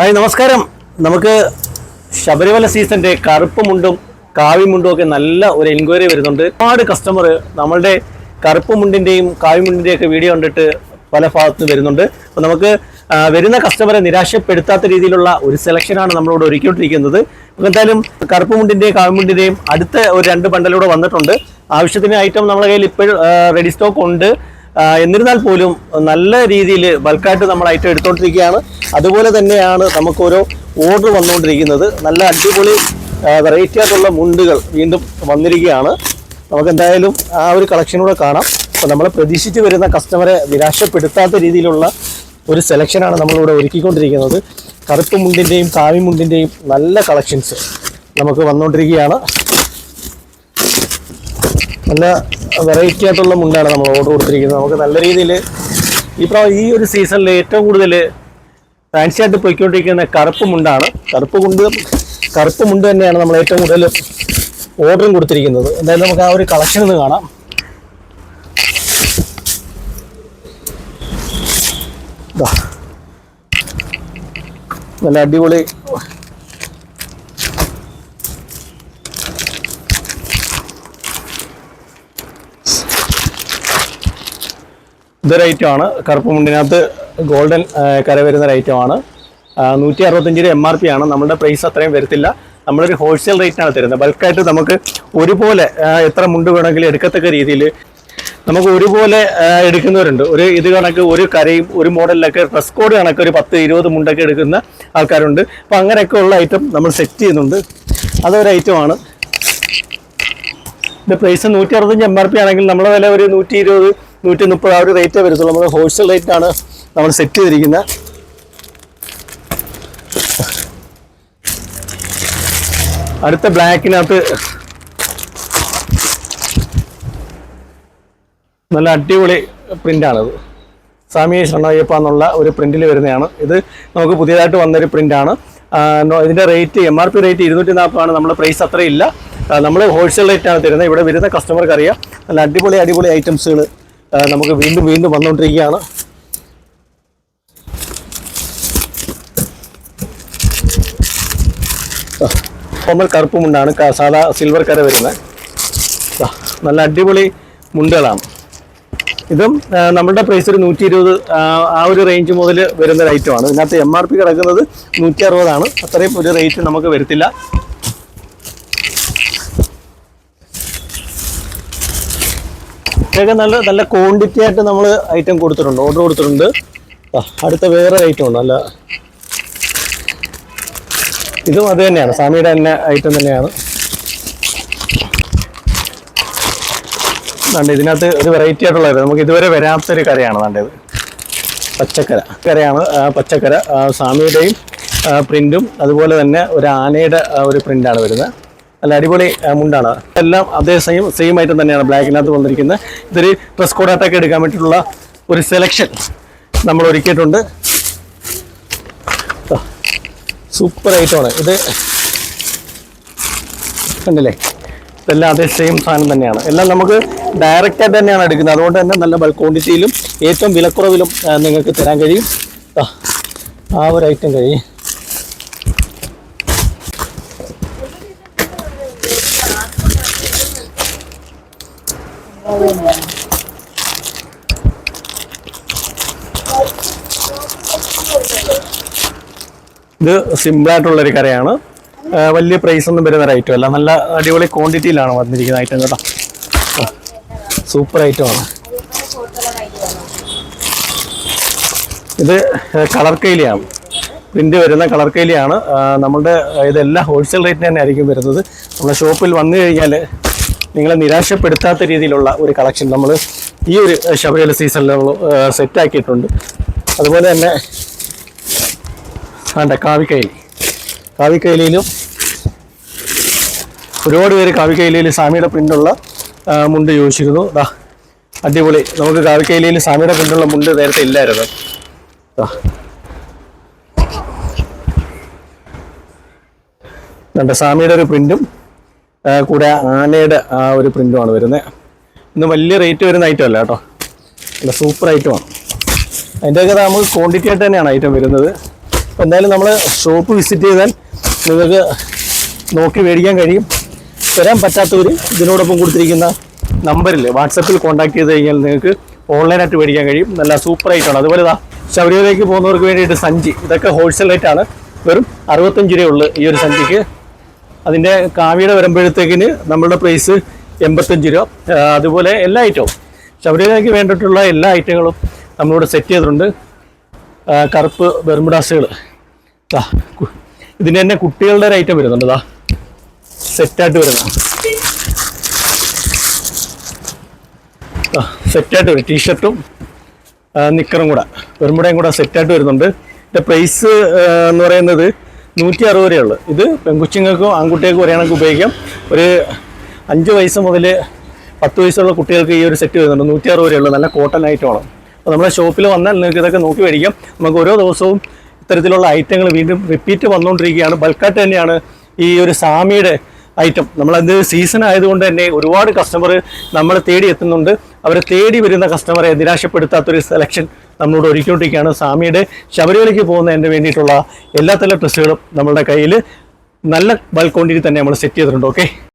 Hi നമസ്കാരം. നമുക്ക് ശബരിമല സീസന്റെ കറുപ്പ് മുണ്ടും കാവി മുണ്ടും ഒക്കെ നല്ല ഒരു എൻക്വയറി വരുന്നുണ്ട്. ഒരുപാട് കസ്റ്റമർ നമ്മളുടെ കറുപ്പ് മുണ്ടിന്റെയും കാവി ഒക്കെ വീഡിയോ കണ്ടിട്ട് പല ഭാഗത്ത് വരുന്നുണ്ട്. അപ്പോൾ നമുക്ക് വരുന്ന കസ്റ്റമറെ നിരാശപ്പെടുത്താത്ത രീതിയിലുള്ള ഒരു സെലക്ഷനാണ് നമ്മളോട് ഒരുക്കിക്കൊണ്ടിരിക്കുന്നത്. എന്തായാലും കറുപ്പ് മുണ്ടിന്റെയും കാവി മുണ്ടിന്റെയും അടുത്ത ഒരു രണ്ട് ബണ്ടലൂടെ വന്നിട്ടുണ്ട്. ആവശ്യത്തിന് ഐറ്റം നമ്മുടെ കയ്യിൽ ഇപ്പോഴും റെഡി സ്റ്റോക്ക് ഉണ്ട്. എന്നിരുന്നാൽ പോലും നല്ല രീതിയിൽ ബൾക്കായിട്ട് നമ്മൾ ഐറ്റം എടുത്തുകൊണ്ടിരിക്കുകയാണ് അതുപോലെ തന്നെയാണ് നമുക്ക് ഓരോ ഓർഡർ വന്നുകൊണ്ടിരിക്കുന്നത്. നല്ല അടിപൊളി വെറൈറ്റി ആയിട്ടുള്ള മുണ്ടുകൾ വീണ്ടും വന്നിരിക്കുകയാണ്. നമുക്ക് എന്തായാലും ആ ഒരു കളക്ഷൻ കൂടെ കാണാം. അപ്പോൾ നമ്മൾ പ്രതീക്ഷിച്ച് വരുന്ന കസ്റ്റമറെ നിരാശപ്പെടുത്താത്ത രീതിയിലുള്ള ഒരു സെലക്ഷനാണ് നമ്മളിവിടെ ഒരുക്കിക്കൊണ്ടിരിക്കുന്നത്. കറുപ്പ് മുണ്ടിന്റെയും കാവി മുണ്ടിന്റെയും നല്ല കളക്ഷൻസ് നമുക്ക് വന്നുകൊണ്ടിരിക്കുകയാണ് നല്ല വെറൈറ്റി ആയിട്ടുള്ള മുണ്ടാണ് നമ്മൾ ഓർഡർ കൊടുത്തിരിക്കുന്നത്. നമുക്ക് നല്ല രീതിയിൽ ഈ ഈ ഒരു സീസണിൽ ഏറ്റവും കൂടുതൽ ഫാൻസി ആയിട്ട് പോയിക്കൊണ്ടിരിക്കുന്ന കറുപ്പ് മുണ്ടാണ്. കറുപ്പ് മുണ്ട് കറുപ്പ് മുണ്ട് തന്നെയാണ് നമ്മൾ ഏറ്റവും കൂടുതൽ ഓർഡറും കൊടുത്തിരിക്കുന്നത്. എന്തായാലും നമുക്ക് ആ ഒരു കളക്ഷൻ ഒന്ന് കാണാം. നല്ല അടിപൊളി ഇതൊരു ഐറ്റമാണ് കറുപ്പ് മുണ്ടിനകത്ത് ഗോൾഡൻ കര വരുന്ന ഒരു ഐറ്റമാണ് നൂറ്റി അറുപത്തഞ്ച് രൂപ എം ആർ പി ആണ്. നമ്മുടെ പ്രൈസ് അത്രയും വരത്തില്ല. നമ്മളൊരു ഹോൾസെയിൽ റേറ്റിനാണ് തരുന്നത്. ബൾക്കായിട്ട് നമുക്ക് ഒരുപോലെ എത്ര മുണ്ട് വേണമെങ്കിലും എടുക്കത്തക്ക രീതിയിൽ നമുക്ക് ഒരുപോലെ എടുക്കുന്നവരുണ്ട്. ഒരു ഇത് കണക്ക് ഒരു കരയും ഒരു മോഡലിലൊക്കെ ഡ്രസ് കോഡ് കണക്ക് ഒരു പത്ത് ഇരുപത് മുണ്ടൊക്കെ എടുക്കുന്ന ആൾക്കാരുണ്ട്. അപ്പം അങ്ങനെയൊക്കെ ഉള്ള ഐറ്റം നമ്മൾ സെറ്റ് ചെയ്യുന്നുണ്ട്. അതൊരു ഐറ്റമാണ് ഇത് പ്രൈസ് നൂറ്റി അറുപത്തഞ്ച് എം ആർ പി ആണെങ്കിൽ നമ്മളെ വില ഒരു നൂറ്റി ഇരുപത് നൂറ്റി മുപ്പത് ആ ഒരു റേറ്റേ വരത്തുള്ളൂ. നമ്മൾ ഹോൾസെയിൽ റേറ്റാണ് നമ്മൾ സെറ്റ് ചെയ്തിരിക്കുന്നത്. അടുത്ത ബ്ലാക്കിനകത്ത് നല്ല അടിപൊളി പ്രിന്റാണത് സ്വാമി ശരണയ്യപ്പ എന്നുള്ള ഒരു പ്രിന്റിൽ വരുന്നതാണ്. ഇത് നമുക്ക് പുതിയതായിട്ട് വന്നൊരു പ്രിന്റാണ് ഇതിന്റെ rate M R P rate ഇരുന്നൂറ്റി നാൽപ്പതാണ് നമ്മുടെ പ്രൈസ് അത്രയില്ല. നമ്മൾ ഹോൾസെയിൽ റേറ്റാണ് തരുന്നത്. ഇവിടെ വരുന്ന കസ്റ്റമർക്ക് അറിയാം. നല്ല അടിപൊളി അടിപൊളി ഐറ്റംസുകൾ നമുക്ക് വീണ്ടും വീണ്ടും വന്നുകൊണ്ടിരിക്കുകയാണ് കോമൽ കറുപ്പ് മുണ്ടാണ് സാധാ സിൽവർ കര വരുന്നത്. നല്ല അടിപൊളി മുണ്ടുകളാണ്. ഇതും നമ്മുടെ പ്രൈസ് ഒരു നൂറ്റി ഇരുപത് ആ ഒരു റേഞ്ച് മുതൽ വരുന്ന ഒരു ഐറ്റമാണ് ഇതിനകത്ത് എം ആർ പി കിടക്കുന്നത് നൂറ്റി അറുപതാണ് അത്രയും ഒരു റേറ്റ് നമുക്ക് വരത്തില്ല. ഇതൊക്കെ നല്ല നല്ല ക്വാണ്ടിറ്റി ആയിട്ട് നമ്മൾ ഐറ്റം കൊടുത്തിട്ടുണ്ട് ഓർഡർ കൊടുത്തിട്ടുണ്ട്. അടുത്ത വേറെ ഐറ്റം ഉണ്ട് നല്ല ഇതും അത് തന്നെയാണ് സ്വാമിയുടെ തന്നെ ഐറ്റം തന്നെയാണ്. ണ്ട് ഇതിനകത്ത് ഒരു വെറൈറ്റി ആയിട്ടുള്ള. നമുക്ക് ഇതുവരെ വരാത്തൊരു കരയാണ് നല്ലത് പച്ചക്കര കരയാണ് പച്ചക്കര സ്വാമിയുടെയും പ്രിന്റും അതുപോലെ തന്നെ ഒരു ആനയുടെ ഒരു പ്രിന്റാണ് വരുന്നത്. നല്ല അടിപൊളി മുണ്ടാണ്. എല്ലാം അതേ സെയിം സെയിം ആയിട്ട് തന്നെയാണ് ബ്ലാക്കിനകത്ത് വന്നിരിക്കുന്നത്. ഇതൊരു ഡ്രസ് കോഡായിട്ടൊക്കെ എടുക്കാൻ വേണ്ടിയിട്ടുള്ള ഒരു സെലക്ഷൻ നമ്മൾ ഒരുക്കിയിട്ടുണ്ട്. സൂപ്പർ ഐറ്റമാണ് ഇത് കണ്ടില്ലേ? ഇതെല്ലാം അതേ സെയിം സാധനം തന്നെയാണ്. എല്ലാം നമുക്ക് ഡയറക്റ്റായിട്ട് തന്നെയാണ് എടുക്കുന്നത്. അതുകൊണ്ട് തന്നെ നല്ല ബൾക്ക് ക്വാണ്ടിറ്റിയിലും ഏറ്റവും വിലക്കുറവിലും നിങ്ങൾക്ക് തരാൻ കഴിയും. ആ ഒരു ഐറ്റം കഴിയും. ഇത് സിമ്പിളായിട്ടുള്ളൊരു ഒരു കരയാണ് വലിയ പ്രൈസ് ഒന്നും വരുന്ന ഒരു ഐറ്റം അല്ല. നല്ല അടിപൊളി ക്വാണ്ടിറ്റിയിലാണ് വന്നിരിക്കുന്ന ഐറ്റം കേട്ടോ. സൂപ്പർ ഐറ്റമാണ് ഇത് കളർ കൈലിയാണ്. പ്രിന്റ് വരുന്ന കളർ നമ്മുടെ നമ്മളുടെ ഇതെല്ലാം ഹോൾസെയിൽ റേറ്റിന് തന്നെ ആയിരിക്കും വരുന്നത്. നമ്മുടെ ഷോപ്പിൽ വന്നു കഴിഞ്ഞാൽ നിങ്ങളെ നിരാശപ്പെടുത്താത്ത രീതിയിലുള്ള ഒരു കളക്ഷൻ നമ്മൾ ഈ ഒരു ശബരിമല സീസണിൽ നമ്മൾ സെറ്റാക്കിയിട്ടുണ്ട് അതുപോലെ തന്നെ വേണ്ട കാവിക്കൈലി കാവിക്കൈലിയിലും ഒരുപാട് പേര് കാവിക്കൈലിയിൽ സ്വാമിയുടെ പ്രിന്റുള്ള മുണ്ട് ചോദിച്ചിരുന്നു. ദാ അടിപൊളി. നമുക്ക് കാവിക്കൈലിയിൽ സ്വാമിയുടെ പ്രിന്റുള്ള മുണ്ട് നേരത്തെ ഇല്ലായിരുന്നു. ദാ. രണ്ട് സ്വാമിയുടെ ഒരു പ്രിന്റും കൂടെ ആനയുടെ ആ ഒരു പ്രിന്റുമാണ് വരുന്നത് ഇന്ന് വലിയ റേറ്റ് വരുന്ന ഐറ്റം അല്ല കേട്ടോ. നല്ല സൂപ്പർ ഐറ്റമാണ് അതിന്റെയൊക്കെ നമുക്ക് ക്വാണ്ടിറ്റി ആയിട്ട് തന്നെയാണ് ഐറ്റം വരുന്നത്. എന്തായാലും നമ്മൾ ഷോപ്പ് വിസിറ്റ് ചെയ്താൽ നിങ്ങൾക്ക് നോക്കി മേടിക്കാൻ കഴിയും. വരാൻ പറ്റാത്തവർ ഇതിനോടൊപ്പം കൊടുത്തിരിക്കുന്ന നമ്പറിൽ വാട്സപ്പിൽ കോൺടാക്ട് ചെയ്ത് കഴിഞ്ഞാൽ നിങ്ങൾക്ക് ഓൺലൈനായിട്ട് മേടിക്കാൻ കഴിയും. നല്ല സൂപ്പർ ആയിട്ടാണ് അതുപോലെ ഇതാ ശബരിമലയ്ക്ക് പോകുന്നവർക്ക് വേണ്ടിയിട്ട് സഞ്ചി ഇതൊക്കെ ഹോൾസെയിൽ റേറ്റാണ് വെറും അറുപത്തഞ്ച് രൂപയുള്ളൂ ഈ ഒരു സഞ്ചിക്ക്. അതിന്റെ കാവ്യയുടെ വരുമ്പോഴത്തേക്കിന് നമ്മളുടെ പ്രൈസ് എൺപത്തഞ്ച് രൂപ. അതുപോലെ എല്ലാ ഐറ്റവും ശബരിമലയ്ക്ക് വേണ്ടിയിട്ടുള്ള എല്ലാ ഐറ്റങ്ങളും നമ്മളിവിടെ സെറ്റ് ചെയ്തിട്ടുണ്ട്. കറുപ്പ് ബെർമുഡാസുകൾ ദാ ഇതിന്റെ തന്നെ കുട്ടികളുടെ ഒരു ഐറ്റം വരുന്നുണ്ട്. ദാ സെറ്റായിട്ട് വരുന്ന. സെറ്റായിട്ട് വരും. ടീഷർട്ടും നിക്കറും കൂടെ. ബെർമുടയും കൂടെ സെറ്റായിട്ട് വരുന്നുണ്ട്. ഇതിന്റെ പ്രൈസ് എന്ന് പറയുന്നത് നൂറ്റി അറുപത് രൂപയുള്ളൂ ഇത് പെൺകുച്ചുങ്ങൾക്കും ആൺകുട്ടികൾക്കും ഒരേ കണക്ക് ഉപയോഗിക്കാം. ഒരു അഞ്ച് വയസ്സ് മുതൽ പത്ത് വയസ്സുള്ള കുട്ടികൾക്ക് ഈ ഒരു സെറ്റ് വരുന്നുണ്ട്. നൂറ്റി അറുപത് രൂപയുള്ളൂ നല്ല കോട്ടൺ ഐറ്റമാണ് അപ്പോൾ നമ്മുടെ ഷോപ്പിൽ വന്നാൽ നിങ്ങൾക്ക് ഇതൊക്കെ നോക്കി മേടിക്കാം. നമുക്ക് ഓരോ ദിവസവും ഇത്തരത്തിലുള്ള ഐറ്റങ്ങൾ വീണ്ടും റിപ്പീറ്റ് വന്നുകൊണ്ടിരിക്കുകയാണ്. ബൾക്കായിട്ട് തന്നെയാണ് ഈ ഒരു സാമിയുടെ ഐറ്റം നമ്മളത് സീസൺ ആയതുകൊണ്ട് തന്നെ ഒരുപാട് കസ്റ്റമർ നമ്മളെ തേടി എത്തുന്നുണ്ട്. അവരെ തേടി വരുന്ന കസ്റ്റമറെ നിരാശപ്പെടുത്താത്തൊരു സെലക്ഷൻ നമ്മളോട് ഒരുക്കിക്കൊണ്ടിരിക്കുകയാണ്. സ്വാമിയുടെ ശബരിമലയ്ക്ക് പോകുന്നതിന് വേണ്ടിയിട്ടുള്ള എല്ലാ തരം ഡ്രസ്സുകളും നമ്മളുടെ കയ്യിൽ നല്ല ബൾക്ക് തന്നെ നമ്മൾ സെറ്റ് ചെയ്തിട്ടുണ്ട്. ഓക്കെ